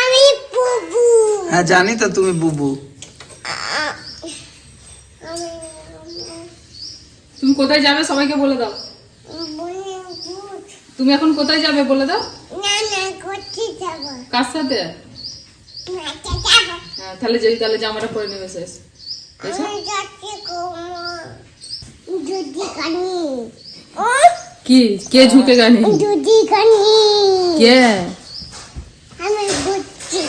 আমি বুবু হ্যাঁ জানি তো তুমি বুবু। তুমি কোথায় যাবে সবাইকে বলে দাও। তুমি এখন কোথায় যাবে বলে দাও। না না করতে যাব? কার সাথে? হ্যাঁ, তাহলে যেই তাহলে জামাটা পরে নেবে শেষ। দুধি কানি। ও! কি কে ঝুঁকে গানি দুধি কানি কে আমি বুঝছি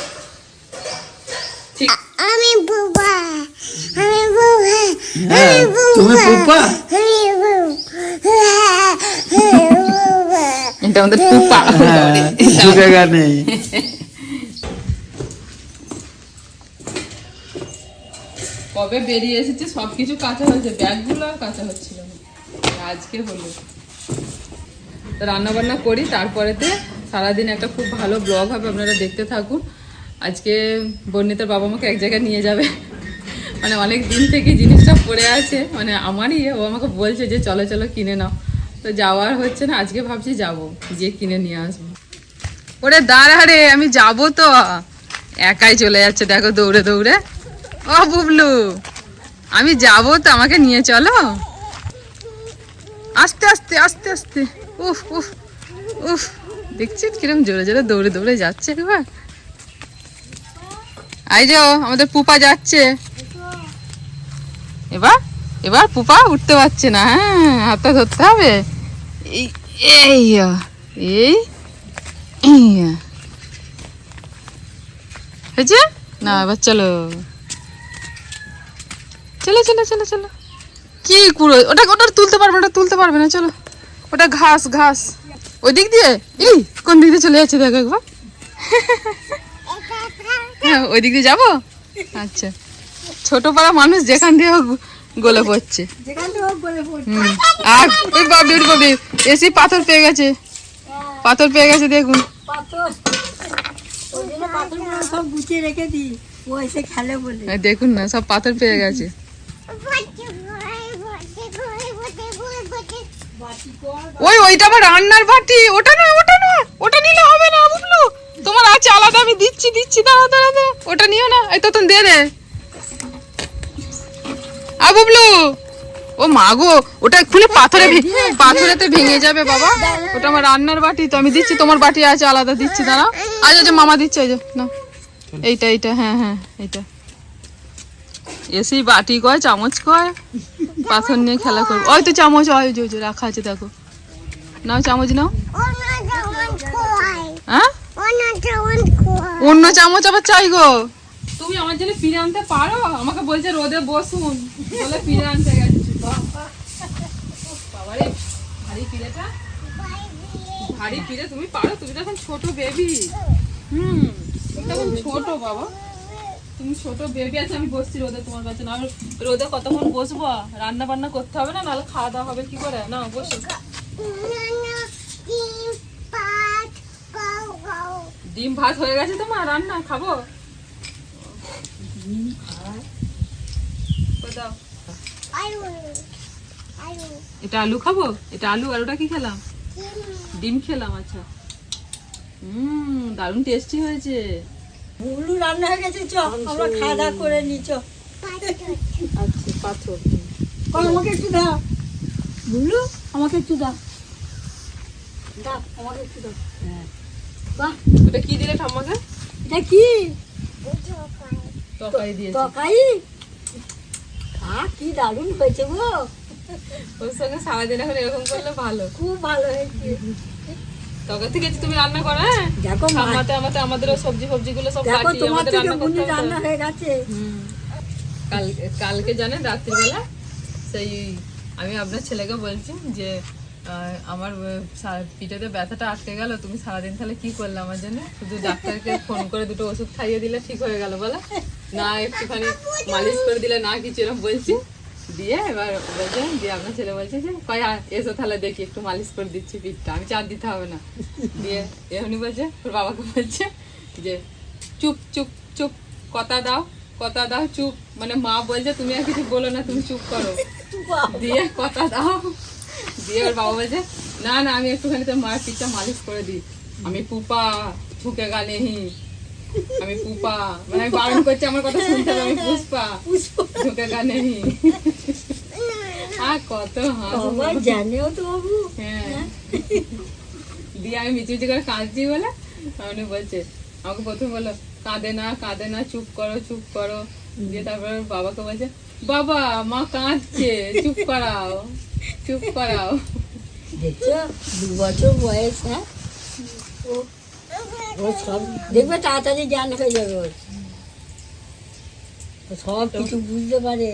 ঠিক আমি বুবা আমি বুবা হ্যাঁ তুমি পুপা আমি বুবা আমি বুবা এটা আমাদের পুপা হ্যাঁ ঝুঁকে গা নেই কবে বেরিয়ে এসেছে? সবকিছু কাঁচা হয়েছে। ব্যাগগুলো আর কাঁচা হচ্ছিল না। আজকে হলো। তো রান্না বান্না করি, তারপরেতে সারাদিন একটা খুব ভালো ব্লগ হবে, আপনারা দেখতে থাকুন। আজকে বর্ণিতার বাবা মাকে এক জায়গায় নিয়ে যাবে। মানে অনেক দিন থেকে জিনিসটা পড়ে আছে মানে আমারই, ও আমাকে বলছে যে চলো চলো কিনে নাও। তো যাওয়ার হচ্ছে না, আজকে ভাবছি যাব, গিয়ে কিনে নিয়ে আসব। ওরে দাঁড়া রে, আমি যাব তো। একাই চলে যাচ্ছে, দেখো দৌড়ে দৌড়ে। ও বুবলু, আমি যাব তো, আমাকে নিয়ে চলো। আস্তে আস্তে আস্তে আস্তে। উফ উফ উফ। দেখছেন কিরম জোরে জোরে দৌড়ে দৌড়ে যাচ্ছে এবার। আই যাও, আমাদের পুপা যাচ্ছে। এবার এবার পুপা উঠতে পারছে না হ্যাঁ হাতটা ধরতে হবে। এই এই এই। হয়েছে? না, এবার চলো। চলো চলো চলো চলো। কি কুড়ো, ওটা ওটা তুলতে পারবে, ওটা তুলতে পারবে না, চলো। ওটা ঘাস ঘাস। ওই দিক দিয়ে? এই কোন দিক দিয়ে চলে যাচ্ছে দেখো একবার। হ্যাঁ ওই দিক দিয়ে যাব? আচ্ছা। ছোট পাড়া মানুষ যেখান দিয়ে হোক গলে পড়ছে। আর ওই বাবলি ওই বাবলি। এসি পাথর পেয়ে গেছে। পাথর পেয়ে গেছে দেখুন। দেখুন না সব পাথর পেয়ে গেছে। ওই, ওইটা আমার রান্নার বাটি। ওটা না ওটা না। ওটা নিলে হবে না, বুবলু। তোমার আছে, আলাদা, আমি দিচ্ছি দিচ্ছি দাঁড়া দাঁড়া ওটা নিও না, এই তো তুমি দে দে। আ, বুবলু। ও মা গো, ওটা খুলে পাথরে পাথরেতে ভেঙে যাবে, বাবা। ওটা আমার রান্নার বাটি, তো আমি দিচ্ছি, তোমার বাটি আছে, আলাদা দিচ্ছি দাঁড়া আজ আজ, মামা দিচ্ছে যে না এইটা এইটা হ্যাঁ হ্যাঁ এইটা। এসি বাটি কয়, চামচ কয়? পাথর নিয়ে খেলা করব। ওই তো চামচ, ওই যে রাখা আছে, দেখো। নাও চামচ নাও। হ্যাঁ? অন্য চামচ আবার চাই গো। তুমি আমার জন্য ফিরে আনতে পারো? আমাকে বলছে রোদে বসুন। বলে ফিরে আনতে গেছে। বাবারে, ভারী ফিরেটা। ভারী ফিরে তুমি পারো, তুমি তো এখন ছোট বেবি হুম, তুমি এখন ছোট বাবা। তুমি ছোট বেবি আছে আমি বসছি রোদে তোমার কাছে। না রোদে কতক্ষণ বসবো? রান্না বান্না করতে হবে না? নাহলে খাওয়া দাওয়া হবে কি করে? না বসো। ডিম ভাত হয়ে গেছে তোমার রান্না খাব? এটা আলু খাব? এটা আলু আলুটা কি খেলাম? ডিম। খেলাম আচ্ছা। হুম দারুণ টেস্টি হয়েছে। মুলু রান্না হয়ে গেছে চ আমরা খাওয়া দাওয়া করে নি চ। আচ্ছা পাথর। আমাকে একটু দাও। মুলু আমাকে একটু দাও। দাও আমাকে একটু দাও। হ্যাঁ। বাহ। ওটা কি দিলে ঠাম্মাকে? এটা কি? তরকারি দিয়েছে। খা কি দারুণ হয়েছে গো। ওর সঙ্গে সারাদিন এখন এরকম করলে ভালো। খুব ভালো হয়েছে। তখন থেকে তুমি রান্না করো হ্যাঁ? দেখো মা। আমাতে আমাদেরও সবজি ফবজি সব দেখো আমাদের রান্না করতে রান্না গেছে। কাল কালকে জানেন রাত্রিবেলা সেই আমি আপনার ছেলেকে বলছি যে আমার পিঠেতে ব্যথাটা আটকে গেল তুমি সারাদিন তাহলে কি করলে আমার জন্য? শুধু ডাক্তারকে ফোন করে দুটো ওষুধ খাইয়ে দিলে ঠিক হয়ে গেল বলে। না একটুখানি মালিশ করে দিলে না কিছু এরকম বলছি। দিয়ে এবার বলছে দিয়ে আপনার ছেলে বলছে যে কয় এসো তাহলে দেখি একটু মালিশ করে দিচ্ছি পিঠটা আমি চার দিতে হবে না। দিয়ে এমনি বলছে ওর বাবাকে বলছে যে চুপ চুপ চুপ কথা দাও কথা দাও চুপ। মানে মা বলছে তুমি আর কিছু বলো না তুমি চুপ করো। দিয়ে কথা দাও দিয়ে ওর বাবা বলছে না না আমি একটুখানি তোর মায়ের পিঠটা মালিশ করে দিই। আমি পুপা ঝুঁকে গানে হি আমি পুপা মানে আমি বারণ করছি আমার কথা শুনতে হবে আমি পুষ্পা গানে আর কত জানেও তো বাবু। হ্যাঁ। দিয়ে আমি মিচি করে কাঁদছি বলে উনি বলছে আমাকে প্রথম বলল কাঁদে না কাঁদে না চুপ করো চুপ করো। দিয়ে তারপরে বাবাকে বলছে বাবা মা কাঁদছে চুপ করাও চুপ করাও। দেখছ দু বছর বয়স হ্যাঁ? ও দেখবে তাড়াতাড়ি জ্ঞান হয়ে যাবে সব কিছু বুঝতে পারে।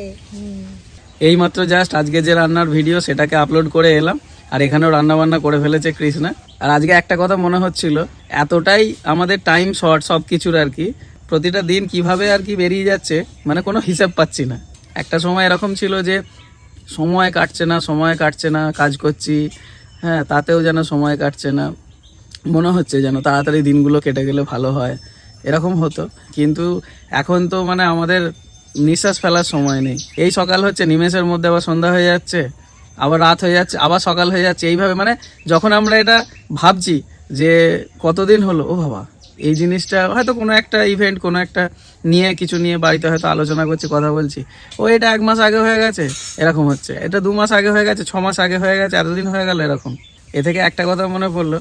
এইমাত্র জাস্ট আজকে যে রান্নার ভিডিও সেটাকে আপলোড করে এলাম, আর এখানেও রান্না বান্না করে ফেলেছে কৃষ্ণা। আর আজকে একটা কথা মনে হচ্ছিল, এতটাই আমাদের টাইম শর্ট সব কিছুর আর কি, প্রতিটা দিন কীভাবে আর কি বেরিয়ে যাচ্ছে মানে কোনো হিসাব পাচ্ছি না। একটা সময় এরকম ছিল যে সময় কাটছে না, সময় কাটছে না, কাজ করছি হ্যাঁ তাতেও যেন সময় কাটছে না। মনে হচ্ছে যেন তাড়াতাড়ি দিনগুলো কেটে গেলে ভালো হয়। এরকম হতো। কিন্তু এখন তো মানে আমাদের নিঃশ্বাস ফেলার সময় নেই। এই সকাল হচ্ছে, নিমেষের মধ্যে আবার সন্ধ্যা হয়ে যাচ্ছে, আবার রাত হয়ে যাচ্ছে, আবার সকাল হয়ে যাচ্ছে। এইভাবে মানে যখন আমরা এটা ভাবছি যে কতদিন হলো, ও বাবা, এই জিনিসটা হয়তো কোনো একটা ইভেন্ট কোনো একটা নিয়ে, কিছু নিয়ে বাড়িতে হয়তো আলোচনা করছি, কথা বলছি। ও এটা এক মাস আগে হয়ে গেছে, এরকম হচ্ছে। এটা দু মাস আগে হয়ে গেছে, ছ মাস আগে হয়ে গেছে, এতদিন হয়ে গেল এরকম। এ থেকে একটা কথা মনে পড়ল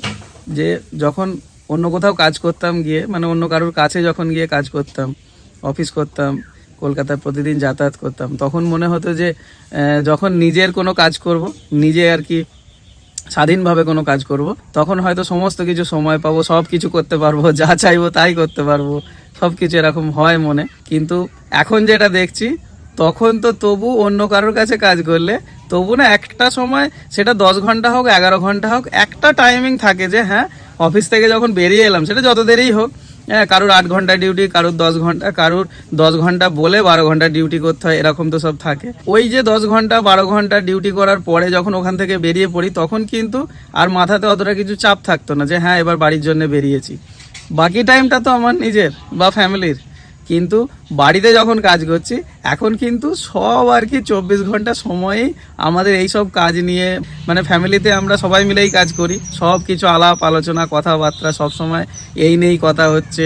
যে যখন অন্য কোথাও কাজ করতাম গিয়ে মানে অন্য কারোর কাছে যখন গিয়ে কাজ করতাম, অফিস করতাম কলকাতায় প্রতিদিন যাতায়াত করতাম, তখন মনে হতো যে যখন নিজের কোনো কাজ করব, নিজে আর কি স্বাধীনভাবে কোনো কাজ করব, তখন হয়তো সমস্ত কিছু সময় পাবো, সব কিছু করতে পারব, যা চাইব তাই করতে পারব, সব কিছু এরকম হয় মনে। কিন্তু এখন যেটা দেখছি, তখন তো তবু অন্য কারোর কাছে কাজ করলে তবু না একটা সময় সেটা দশ ঘণ্টা হোক, এগারো ঘণ্টা হোক, একটা টাইমিং থাকে যে হ্যাঁ অফিস থেকে যখন বেরিয়ে এলাম, সেটা যত দেরিই হোক হ্যাঁ কারোর আট ঘণ্টা ডিউটি কারোর দশ ঘণ্টা, কারোর দশ ঘণ্টা বলে বারো ঘণ্টা ডিউটি করতে হয়, এরকম তো সব থাকে। ওই যে দশ ঘণ্টা, বারো ঘণ্টা ডিউটি করার পরে যখন ওখান থেকে বেরিয়ে পড়ি, তখন কিন্তু আর মাথাতে অতটা কিছু চাপ থাকতো না যে হ্যাঁ এবার বাড়ির জন্য বেরিয়েছি। বাকি টাইমটা তো আমার নিজের বা ফ্যামিলির কিন্তু বাড়িতে যখন কাজ করছি, এখন কিন্তু সব আর কি চব্বিশ ঘণ্টা সময়ই আমাদের এই সব কাজ নিয়ে মানে ফ্যামিলিতে আমরা সবাই মিলেই কাজ করি। সব কিছু আলাপ আলোচনা, কথাবার্তা সব সময় এই নেই কথা হচ্ছে।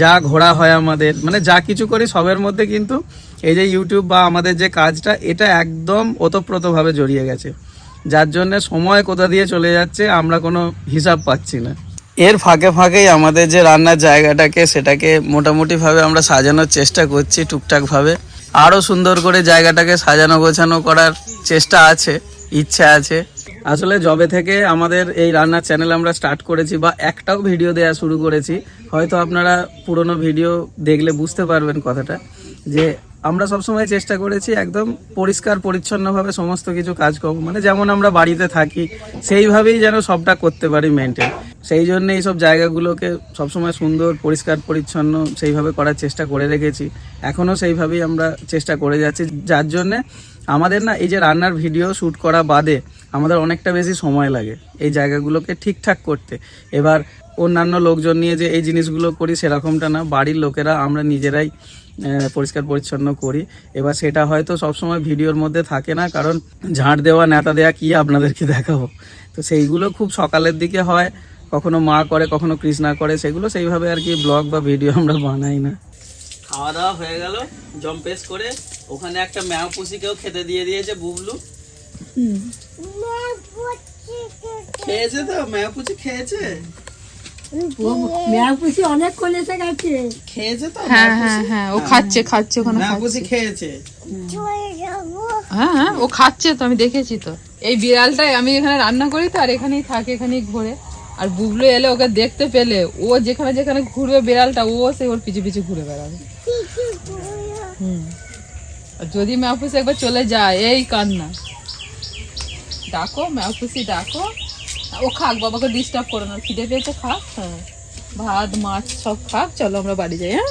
যা ঘোরা হয় আমাদের মানে যা কিছু করি সবের মধ্যে কিন্তু এই যে ইউটিউব বা আমাদের যে কাজটা, এটা একদম ওতপ্রোতভাবে জড়িয়ে গেছে। যার জন্য সময় কোথা দিয়ে চলে যাচ্ছে, আমরা কোনো হিসাব পাচ্ছি না। এর ফাঁকে ফাঁকেই আমাদের যে রান্নার জায়গাটাকে সেটাকে মোটামুটিভাবে আমরা সাজানোর চেষ্টা করছি টুকটাকভাবে। আরও সুন্দর করে জায়গাটাকে সাজানো গোছানো করার চেষ্টা আছে, ইচ্ছা আছে। আসলে জবে থেকে আমাদের এই রান্নার চ্যানেল আমরা স্টার্ট করেছি বা একটাও ভিডিও দেওয়া শুরু করেছি, হয়তো আপনারা পুরনো ভিডিও দেখলে বুঝতে পারবেন কথাটা, যে আমরা সবসময় চেষ্টা করেছি একদম পরিষ্কার, পরিচ্ছন্নভাবে সমস্ত কিছু কাজ করব মানে যেমন আমরা বাড়িতে থাকি, সেইভাবেই যেন সবটা করতে পারি মেনটেন সেই জন্য এইসব জায়গাগুলোকে সবসময় সুন্দর, পরিষ্কার, পরিচ্ছন্ন, সেইভাবে করার চেষ্টা করে রেখেছি। এখনও সেইভাবেই আমরা চেষ্টা করে যাচ্ছি। যার জন্যে আমাদের না এই যে রান্নার ভিডিও শ্যুট করা বাদে আমাদের অনেকটা বেশি সময় লাগে এই জায়গাগুলোকে ঠিকঠাক করতে। এবার অন্যান্য লোকজন নিয়ে যে এই জিনিসগুলো করি সেরকমটা না। বাড়ির লোকেরা আমরা নিজেরাই পরিষ্কার পরিচ্ছন্ন করি। এবার সেটা হয়তো সবসময় ভিডিওর মধ্যে থাকে না কারণ ঝাঁট দেওয়া নেতা দেওয়া কি আপনাদেরকে দেখাবো? তো সেইগুলো খুব সকালের দিকে হয় কখনো মা করে কখনো কৃষ্ণা করে সেগুলো সেইভাবে আর কি ব্লগ বা ভিডিও আমরা বানাই না। খাওয়া দাওয়া হয়ে গেল জম্পেস করে ওখানে একটা ম্যাও পুষিকেও খেতে দিয়ে দিয়েছে বুবলু। খেয়েছে তো? ম্যাও পুষি খেয়েছে? অনেক কোন গেছে। খেয়েছে তো? হ্যাঁ হ্যাঁ হ্যাঁ ও খাচ্ছে খাচ্ছে ওখানে খাচ্ছে। খেয়েছে? হ্যাঁ হ্যাঁ ও খাচ্ছে তো আমি দেখেছি তো। এই বিড়ালটাই আমি এখানে রান্না করি তো আর এখানেই থাকে এখানেই ঘোরে। আর বুবলু এলে ওকে দেখতে পেলে ও যেখানে যেখানে ঘুরবে বিড়ালটা ও সে ওর পিছু পিছু ঘুরে বেড়াবে। কিছু হুম। আর যদি ম্যাপুসি একবার চলে যায় এই কান্না। ডাকো ম্যাপুসি ডাকো। ও খাক বাবাকে ডিস্টার্ব করো না। খিদে পেয়েছে খাক। হ্যাঁ। ভাত মাছ সব খাক চলো আমরা বাড়ি যাই হ্যাঁ?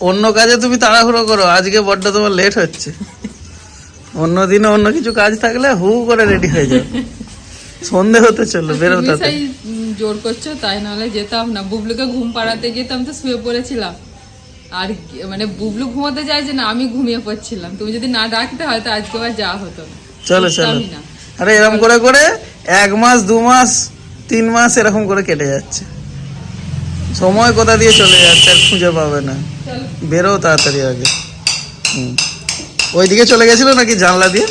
অন্য কাজে তুমি তাড়াহুড়ো করো আজকে বড্ড তোমার লেট হচ্ছে। অন্য দিনে অন্য কিছু কাজ থাকলে হু করে রেডি হয়ে যাও। সন্ধে হতে চলল বেরো তুমি তাতে জোর করছ তাই নাহলে যেতাম না। বুবলুকে ঘুম পাড়াতে যেতাম তো শুয়ে পড়েছিলাম। আর মানে বুবলু ঘুমাতে যায় যে না আমি ঘুমিয়ে পড়ছিলাম। তুমি যদি না ডাকতে হয়তো আজকে আবার যাওয়া হতো না। চলো চলো। না। আরে এরকম করে করে এক মাস দু মাস তিন মাস এরকম করে কেটে যাচ্ছে। সময় কোথা দিয়ে চলে যাচ্ছে আর খুঁজে পাবে না। বেরো তাড়াতাড়ি আগে। হুম। ওইদিকে চলে গেছিল নাকি জানলা দিয়ে?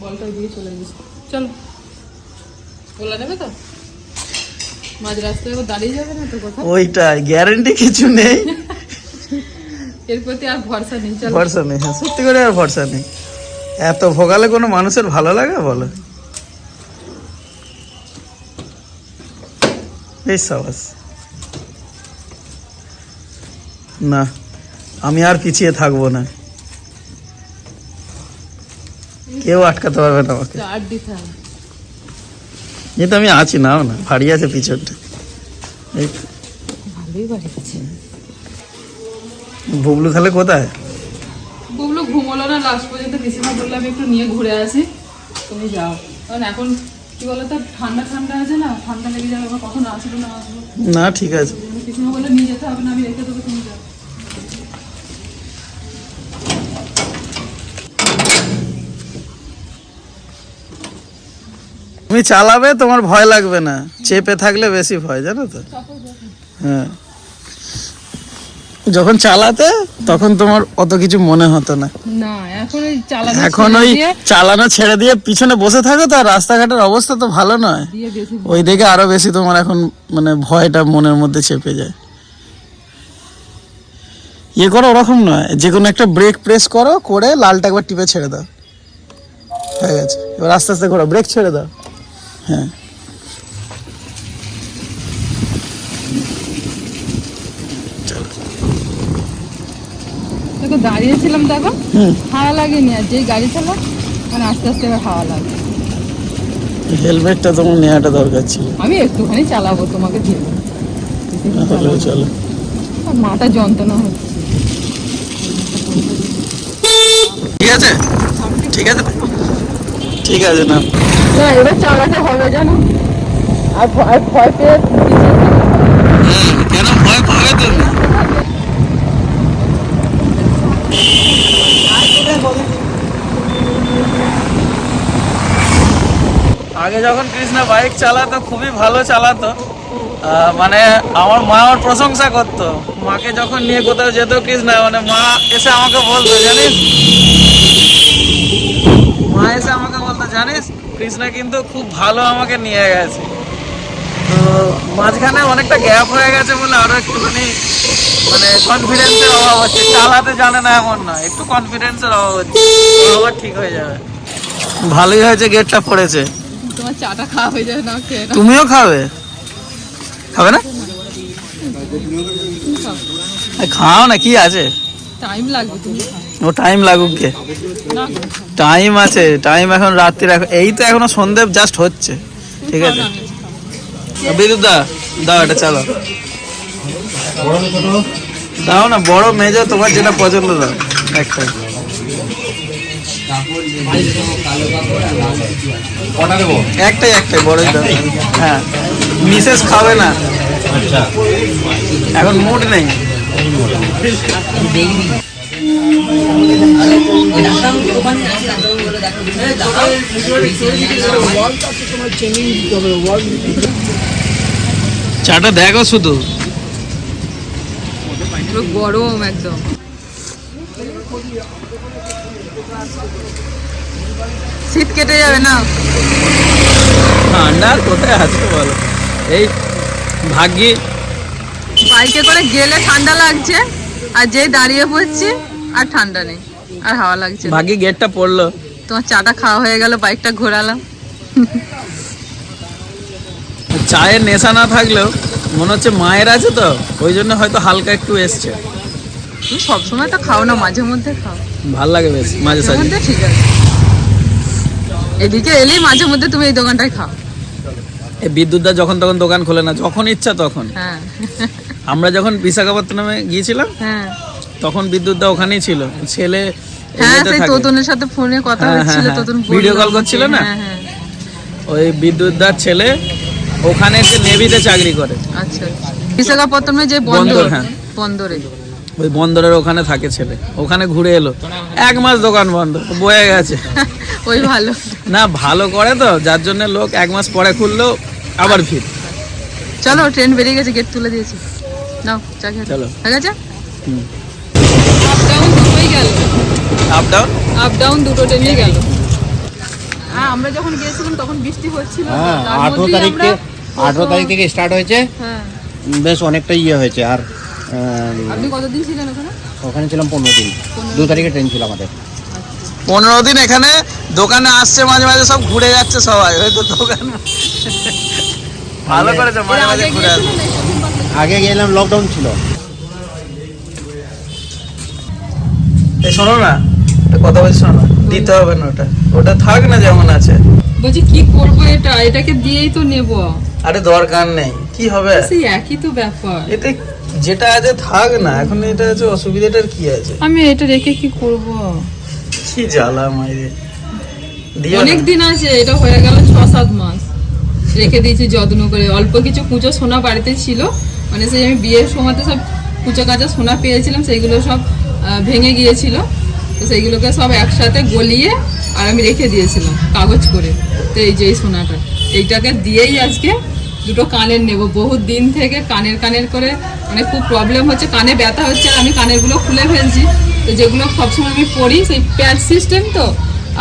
বলটা দিয়ে চলে গেছে। চলো। তো? মাঝ রাস্তায় ও দাঁড়িয়ে যাবে না তো কোথাও? ওইটাই গ্যারেন্টি কিছু নেই। এর প্রতি আর ভরসা নেই ভরসা নেই হ্যাঁ সত্যি করে আর ভরসা নেই। এত ভোগালে কোনো মানুষের ভালো লাগে বলো? বেশ সাবাস। না আমি আর পিছিয়ে থাকব না। কেউ আটকাতে পারবে না আমাকে। যেহেতু আমি আছি নাও না ভারী আছে পিছনটা। এই বুবলু খালে কোথায়? বুবলু ঘুমোলো না লাস্ট পর্যন্ত পিসিমা বললাম একটু নিয়ে ঘুরে আসি। তুমি যাও। কারণ এখন কি বলতো ঠান্ডা ঠান্ডা আছে না ঠান্ডা লেগে যাবে আবার কখন আসব না আসব। না ঠিক আছে। পিসিমা বলে নিয়ে যেতে হবে না আমি রেখে দেবো তুমি যাও। তুমি চালাবে তোমার ভয় লাগবে না। চেপে থাকলে বেশি ভয় জানো তো? হ্যাঁ। যখন চালাতে তখন তোমার অত কিছু মনে হতো না। না এখন ওই চালানো এখন ছেড়ে ওই দিয়ে চালানো ছেড়ে দিয়ে পিছনে বসে থাকো তো আর রাস্তাঘাটের অবস্থা তো ভালো নয়। ওই দিকে আরও বেশি তোমার এখন মানে ভয়টা মনের মধ্যে চেপে যায়। ইয়ে করো ওরকম নয়। যে কোনো একটা ব্রেক প্রেস করো করে লালটা একবার টিপে ছেড়ে দাও। হয়ে গেছে। এবার আস্তে আস্তে করো ব্রেক ছেড়ে দাও। হ্যাঁ। দেখো দাঁড়িয়েছিলাম দেখো হুম। হাওয়া লাগেনি আর যেই গাড়ি চালা মানে আস্তে আস্তে এবার হাওয়া লাগে হেলমেটটা তোমার নেওয়াটা দরকার ছিল। আমি একটুখানি চালাবো তোমাকে দিয়ে চলো। মাথা যন্ত্রণা হচ্ছে। ঠিক আছে? ঠিক আছে? ঠিক আছে না। না এবার চালাতে হবে জানো। আর ভয় পেয়ে কেন ভয় পাবে তুমি? আগে যখন কৃষ্ণা বাইক চালাতো, খুবই ভালো চালাতো। মানে আমার মা আমার প্রশংসা করতো। মাকে যখন নিয়ে কোথাও যেত কৃষ্ণা মানে মা এসে আমাকে বলতো, জানিস? মা এসে আমাকে বলতো, জানিস, কৃষ্ণা কিন্তু খুব ভালো আমাকে নিয়ে গেছে। মাঝখানে অনেকটা গ্যাপ হয়ে গেছে বলে আরও একটুখানি মানে কনফিডেন্সের অভাব হচ্ছে। চালাতে জানে না এমন না একটু কনফিডেন্সের অভাব হচ্ছে। তো আবার ঠিক হয়ে যাবে। ভালোই হয়েছে গেটটা পড়েছে। তোমার চাটা খাওয়া হয়ে যাবে না খেয়ে তুমিও খাবে? খাবে না? খাও না কি আছে? টাইম লাগবে তুমি ও টাইম লাগুক গে। টাইম আছে টাইম এখন রাত্রির এখন এই তো এখনও সন্ধে জাস্ট হচ্ছে। ঠিক আছে? বিদ্যুৎ দা, দাও এটা, চালো। দাও না, বড় মেজো, তোমার যেটা পছন্দ দাও। একটা একটাই একটাই বড় দাও। হ্যাঁ মিসেস খাবে না। এখন মুড নেই। চাটা দেখো শুধু। গরম একদম। শীত কেটে যাবে না? ঠান্ডা কোথায় আছে বলো? এই ভাগ্যি। বাইকে করে গেলে ঠান্ডা লাগছে আর যেই দাঁড়িয়ে পড়ছি আর ঠান্ডা নেই আর হাওয়া লাগছে। ভাগ্যি গেটটা পড়ল। তোমার চাটা খাওয়া হয়ে গেল বাইকটা ঘোরালাম। চায়ের নেশা না থাকলেও মনে হচ্ছে মায়ের আছে তো ওই জন্য হয়তো হালকা একটু এসছে। তুমি সবসময় তো খাও না মাঝে মধ্যে খাও। ভালো লাগে বেশ মাঝে সাঝে। ঠিক আছে। এদিকে এলেই মাঝে মধ্যে তুমি এই দোকানটায় খাও। এই বিদ্যুৎদা যখন তখন দোকান খোলে না যখন ইচ্ছা তখন। হ্যাঁ। আমরা যখন বিশাখাপত্তনমে গিয়েছিলাম হ্যাঁ। তখন বিদ্যুৎদা ওখানেই ছিল। ছেলে হ্যাঁ সেই। তোতনের সাথে ফোনে কথা হ্যাঁ, হচ্ছিল তোতন হ্যাঁ। Video করছিল না? ওই বিদ্যুৎদার ছেলে ওখানে সে নেভিতে চাকরি করে। আচ্ছা। বিশাখাপত্তনমে যে বন্দর, বন্দর হ্যাঁ। বন্দরে। ওই বন্দরের ওখানে থাকে ছেলে। ওখানে ঘুরে এলো। এক মাস দোকান বন্ধ বয়ে গেছে। ওই ভালো। না ভালো করে তো যার জন্য লোক এক মাস পরে খুললো আবার ভিড় চলো ট্রেন বেরিয়ে গেছে গেট তুলে দিয়েছি। নাও চা খেয়ে চলো। গেছে? হুম। আপ ডাউন দুটোই গেল। আপ ডাউন আপ ডাউন দুটো ট্রেনই গেল। হ্যাঁ আমরা যখন গিয়েছিলাম তখন বৃষ্টি হচ্ছিল তো, হ্যাঁ আঠেরো তারিখ থেকে আঠেরো তারিখ থেকে স্টার্ট হয়েছে? হ্যাঁ। বেশ অনেকটা ইয়ে হয়েছে আর আপনি কতদিন ছিলেন ওখানে? ওখানে ছিলাম পনেরো দিন। দু তারিখে ট্রেন ছিল আমাদের। পনেরো দিন এখানে দোকানে আসছে মাঝে মাঝে সব ঘুরে যাচ্ছে সবাই হয়তো দোকান ভালো করেছে মাঝে মাঝে আগে ঘুরে? আগে গেলাম লকডাউন ছিল। এই শোনো না কথা বলছি শোনো দিতে হবে না ওটা। ওটা থাক না যেমন আছে। বলছি কি করব এটা? এটাকে দিয়েই তো নেব। আরে দরকার নেই কি হবে? সেই একই তো ব্যাপার। এতে যেটা আছে থাক না এখন এটা আছে অসুবিধাটার কি আছে? আমি এটা রেখে কি করব? কি জ্বালা মাইরে। অনেক দিন আছে এটা হয়ে গেল ছ সাত মাস। রেখে দিয়েছি যত্ন করে। অল্প কিছু কুচো সোনা বাড়িতে ছিল। মানে সেই আমি বিয়ের সময়তে সব কুচো কাচা সোনা পেয়েছিলাম সেইগুলো সব ভেঙে গিয়েছিল। তো সেইগুলোকে সব একসাথে গলিয়ে আর আমি রেখে দিয়েছিলাম, কাগজ করে। তো এই যে সোনাটা, এইটাকে দিয়েই আজকে দুটো কানের নেব। বহুত দিন থেকে কানের কানের করে মানে খুব প্রবলেম হচ্ছে, কানে ব্যথা হচ্ছে আমি কানেরগুলো খুলে ফেলছি। তো যেগুলো সবসময় আমি পড়ি সেই প্যাড সিস্টেম তো,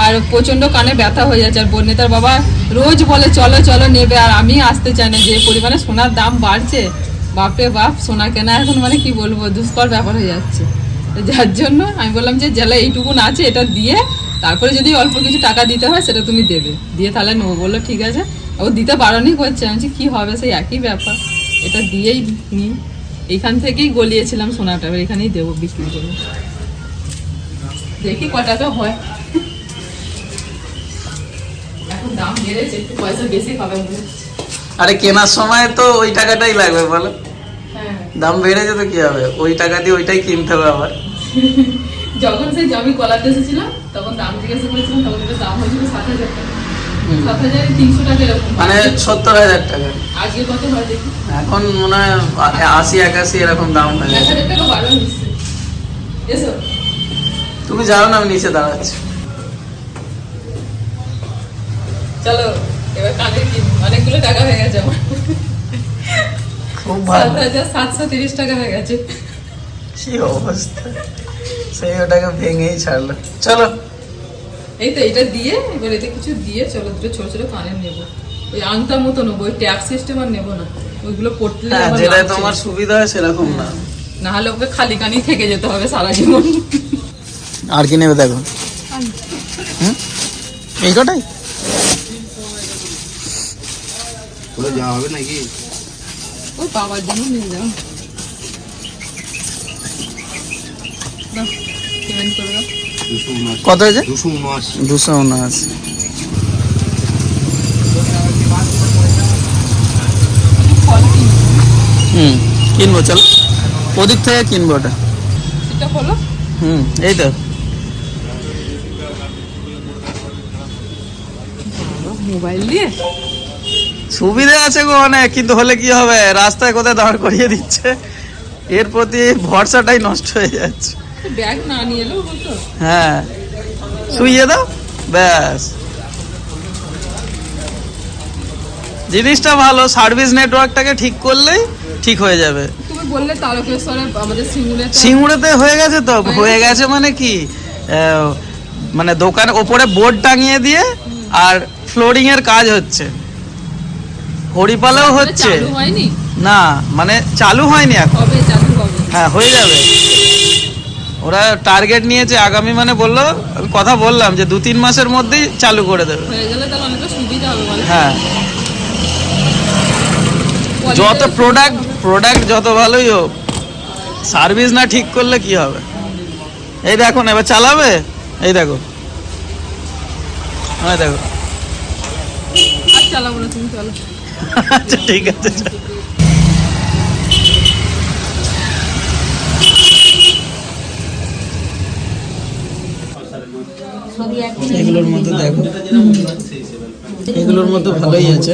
আর প্রচণ্ড কানে ব্যথা হয়ে যাচ্ছে। আর বন্যতার বাবা রোজ বলে, চলো চলো নেবে। আর আমি আসতে চাই না, যে পরিমাণে সোনার দাম বাড়ছে। বাপরে বাপ, সোনা কেনা এখন মানে কি বলব, দুষ্কর ব্যাপার হয়ে যাচ্ছে। যার জন্য আমি বললাম যে জেলা এইটুকুন আছে এটা দিয়ে তারপরে যদি অল্প কিছু টাকা দিতে হয় সেটা তুমি দেবে। দিয়ে তাহলে নেব বলল ঠিক আছে। ও দিতে বারণই করছে আমি বলছি, কি হবে? সেই একই ব্যাপার। এটা দিয়েই নিই এইখান থেকেই গলিয়েছিলাম সোনাটা। এবার এখানেই দেবো বিক্রি করে দেখি কটা তো হয়। দাম বেড়েছে একটু পয়সা বেশি আরে কেনার সময় তো ওই টাকাটাই লাগবে বলো। দাম বেড়ে যেত কি হবে? ওই টাকা দিয়ে ওইটাই কিনতে হবে আবার। যখন সেই জমি কলাতে এসেছিলাম তখন দাম জিজ্ঞাসা করেছিলাম তখন এটা দাম হয়েছিল সাত হাজার টাকা। সাত হাজার তিনশো টাকা এরকম। মানে সত্তর হাজার টাকা। আজকে কত হয় দেখি। এখন মনে হয় আশি একাশি এরকম দাম হয়ে গেছে। টাকা বারো এসো। তুমি জানো না আমি নিচে দাঁড়াচ্ছি। চলো এবার কানের কিনি অনেকগুলো টাকা হয়ে গেছে আমার। খুব ভালো। সাতশো তিরিশ টাকা হয়ে গেছে। কি অবস্থা? সেই ওটাকে ভেঙেই ছাড়লো। চলো। এই তো এটা দিয়ে এবার এতে কিছু দিয়ে চলো দুটো ছোট ছোট কানে নেব। ওই আংটার মতো নেব ওই ট্যাপ সিস্টেম আর নেব না। ওইগুলো হ্যাঁ যেটা তোমার সুবিধা হয় সেরকম না। না হলে ওকে খালি কানি থেকে যেতে হবে সারা জীবন। আর কি নেবে দেখো। এই কটাই? যাওয়া হবে নাকি? ওই বাবার জন্য নিয়ে যাও। কত হয়েছে? দুশো উনআশি। দুশো উনআশি। হুম কিনবো চলো। ওদিক থেকে কিনবো ওটা। এটা হলো? হুম এই তো। মোবাইল দিয়ে? সুবিধা আছে গো অনেক কিন্তু হলে কি হবে? রাস্তায় কোথায় দাঁড় করিয়ে দিচ্ছে? এর প্রতি ভরসাটাই নষ্ট হয়ে যাচ্ছে। ব্যাগ না নিয়ে হতো হ্যাঁ। শুইয়ে দাও। ব্যাস। জিনিসটা ভালো সার্ভিস নেটওয়ার্কটাকে ঠিক করলেই ঠিক হয়ে যাবে। তুমি বললে তারকেশ্বরে আমাদের সিঙ্গুরে সিঙ্গুড়েতে হয়ে গেছে তো? হয়ে গেছে। মানে কি? মানে দোকান ওপরে বোর্ড টাঙিয়ে দিয়ে আর ফ্লোরিং এর কাজ হচ্ছে। হরিপালেও হচ্ছে। হয়নি? না মানে চালু হয়নি এখন। কবে চালু হবে? হ্যাঁ হয়ে যাবে। ওরা টার্গেট নিয়েছে আগামী মানে বলল আমি কথা বললাম যে দু তিন মাসের মধ্যেই চালু করে দেবে। হয়ে হ্যাঁ। যত প্রোডাক্ট প্রোডাক্ট যত ভালোই হোক সার্ভিস না ঠিক করলে কি হবে? এই দেখো না এবার চালাবে? এই দেখো। হ্যাঁ দেখো। চালাবো না তুমি চলো। আচ্ছা ঠিক আছে। এগুলোর মধ্যে দেখো। এগুলোর মধ্যে ভালোই আছে।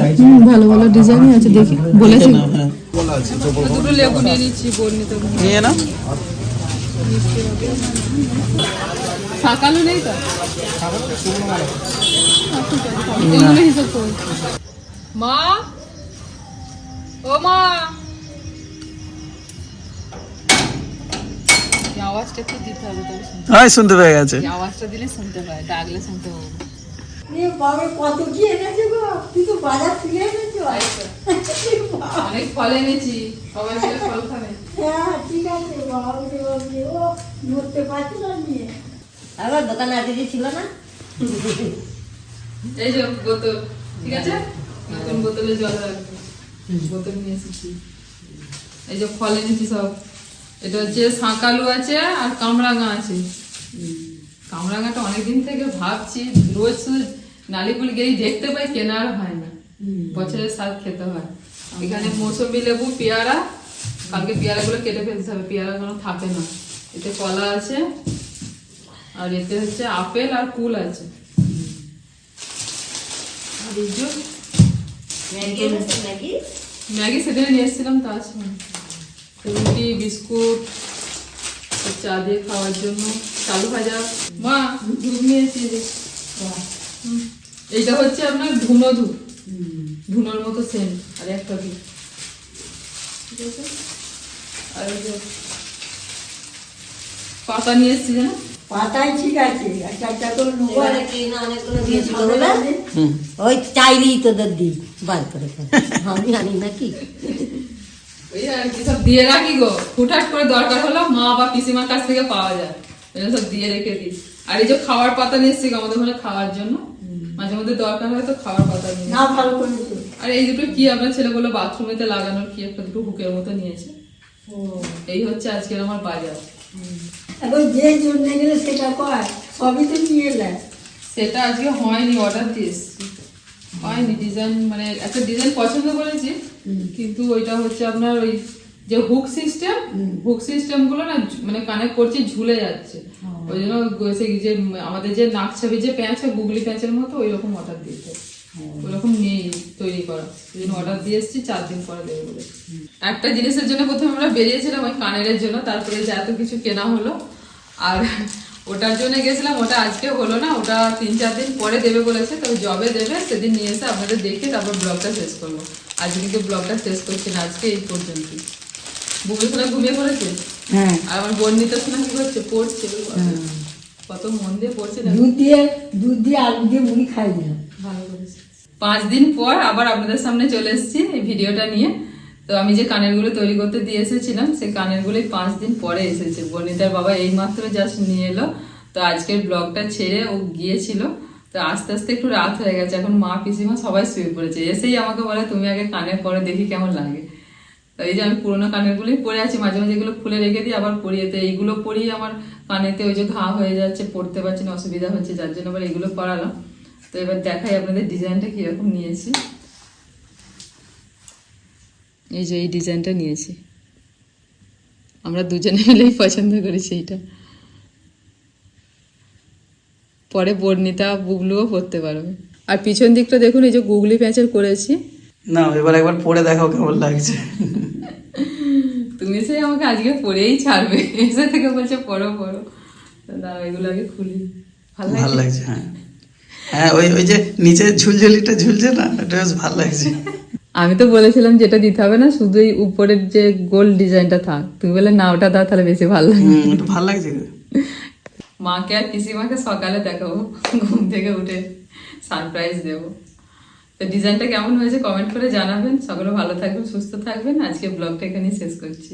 ভালো ভালো ডিজাইনই আছে দেখি বলেছি। না, হ্যাঁ। দুটো লেবু নিয়ে নিচ্ছি বোন নিয়ে নাও। সকালও নেই তো? এগুলো হিসাব করুন মা? ও মা! আওয়াজটা একটু দিতে হবে তবে শুনতে হয় শুনতে পেয়ে গেছে। আওয়াজটা দিলে শুনতে পায় ডাকলে শুনতে পাবে বাবা কত কি এনেছে গো? তুই তো বাজার থেকে এনেছো। অনেক ফল এনেছি সবাই মিলে ফল খাবে। হ্যাঁ ঠিক আছে ও ধরতে পারছি না নিয়ে? আবার দোকানে আগে ছিল না? এই যে বোতল ঠিক আছে? নতুন বোতলে জল রাখবে বোতল নিয়ে এসেছি। এই যে ফল এনেছি সব। এটা হচ্ছে শাঁকালু আছে আর কামরাঙা আছে। কামরাঙাটা অনেকদিন থেকে ভাবছি রোজ শুধু নালিগুলি গেলেই দেখতে পাই কেনা আর হয় না। বছরের স্বাদ খেতে হয়। এখানে মৌসুমি লেবু পেয়ারা কালকে পেয়ারাগুলো কেটে ফেলতে হবে পেয়ারা কোনো থাকে না। এতে কলা আছে আর এতে হচ্ছে আপেল আর কুল আছে। আর এই যে ম্যাগি সেদিনে নিয়ে এসেছিলাম তা আছে রুটি বিস্কুট চা দিয়ে খাওয়ার জন্য চালু ভাজা মা ধূপ নিয়েছি। এইটা হচ্ছে আপনার ধুনো ধূপ ধুনোর মতো সেন্ট আর একটা ধূপ ঠিক আছে আর পাতা নিয়ে এসেছি জানো পাতাই ঠিক আছে একটা একটা করে নেব এবারে কি না অনেকগুলো দিয়েছিল বলে হুম। ওই চাইলেই তোদের দিই বার করে আমি আনি নাকি আর সব দিয়ে রাখি গো। হুটহাট করে দরকার হলো মা বা পিসিমার কাছ থেকে পাওয়া যায়। সব দিয়ে রেখে দিই। আর এই যে খাওয়ার পাতা নিয়ে এসছি আমাদের ঘরে খাওয়ার জন্য মাঝে মধ্যে দরকার হয় তো খাওয়ার পাতা নিয়ে। না ভালো করেছ আর এই দুটো কি আপনার ছেলেগুলো বাথরুমেতে লাগানোর কি একটা দুটো হুকের মতো নিয়েছে? এই হচ্ছে আজকের আমার বাজার। এখন যে জন্য গেলে সেটা কয়? সবই তো নিয়ে নেয় সেটা আজকে হয়নি অর্ডার দিয়ে এসছি হয়নি ডিজাইন মানে একটা ডিজাইন পছন্দ করেছি কিন্তু ওইটা হচ্ছে আপনার ওই যে হুক সিস্টেম হুক সিস্টেমগুলো না মানে কানে করছি ঝুলে যাচ্ছে। ওই জন্য যে আমাদের যে নাক ছাবি যে প্যাঁচ হয় গুগলি প্যাঁচের মতো ওই রকম অর্ডার দিতে ওই রকম নেই তৈরি করা। ওই জন্য অর্ডার দিয়ে এসছি চার দিন পরে দেবে বলে। একটা জিনিসের জন্য প্রথমে আমরা বেরিয়েছিলাম ওই কানের জন্য তারপরে যে এত কিছু কেনা হলো আর ওটার জন্য গেছিলাম ওটা আজকে হলো না ওটা তিন চার দিন পরে দেবে বলেছে তবে জবে দেবে সেদিন নিয়ে এসে আপনাদের দেখে তারপর ব্লগটা শেষ করব। আজকে কিন্তু ব্লগটা শেষ করছি না আজকে এই পর্যন্ত বুবলি শোনা ঘুমিয়ে পড়েছে? হ্যাঁ। আর আমার বর্ণিতা শোনা কি করছে? পড়ছে কত মন দিয়ে পড়ছে না। দুধ দিয়ে দুধ দিয়ে আলু দিয়ে মুড়ি খাই দিলাম। ভালো করেছে। পাঁচ দিন পর আবার আপনাদের সামনে চলে এসেছি এই ভিডিওটা নিয়ে। তো আমি যে কানেরগুলো তৈরি করতে দিয়ে এসেছিলাম, সেই কানেরগুলোই পাঁচ দিন পরে এসেছে। বর্ণিতার বাবা এইমাত্র জাস্ট নিয়ে এলো। তো আজকের ব্লগটা ছেড়ে ও গিয়েছিল। তো আস্তে আস্তে একটু রাত হয়ে গেছে। এখন মা, পিসিমা সবাই শুয়ে পড়েছে। এসেই আমাকে বলে, তুমি আগে কানের পরে দেখি কেমন লাগে। তো এই যে আমি পুরোনো কানেরগুলোই পরে আছি। মাঝে মাঝে এগুলো খুলে রেখে দিই, আবার পরিয়ে তো এইগুলো পরিয়ে আমার কানেতে ওই যে ঘা হয়ে যাচ্ছে, পড়তে পারছি না, অসুবিধা হচ্ছে, যার জন্য আবার এগুলো পরালাম। তো এবার দেখাই আপনাদের ডিজাইনটা কীরকম নিয়েছি। এই যে এই ডিজাইনটা নিয়েছি। আমরা দুজনে মিলেই পছন্দ করেছি এইটা। পরে বর্ণিতা বুগলুও পরতে পারবে। আর পিছন দিকটা দেখুন এই যে গুগলি প্যাঁচের করেছি। না এবার একবার পরে দেখাও কেমন লাগছে। তুমি সেই আমাকে আজকে পরেই ছাড়বে। এসে থেকে বলছে পড়ো পড়ো। তো দাঁড়াও এগুলো আগে খুলি। ভালো লাগছে? হ্যাঁ। হ্যাঁ ওই ওই যে নিচে ঝুলঝুলিটা ঝুলছে না ওটা বেশ ভালো লাগছে। আমি তো বলেছিলাম যেটা দিতে হবে না শুধু এই উপরের যে গোল ডিজাইনটা থাক। তুই বলে না ওটা দাও তাহলে বেশি ভালো লাগে হুম ভালো লাগছে। মাকে আর পিসিমাকে সকালে দেখাবো ঘুম থেকে উঠে সারপ্রাইজ দেবো। তো ডিজাইনটা কেমন হয়েছে কমেন্ট করে জানাবেন। সকলে ভালো থাকবেন সুস্থ থাকবেন। আজকে ব্লগটা এখানেই শেষ করছি।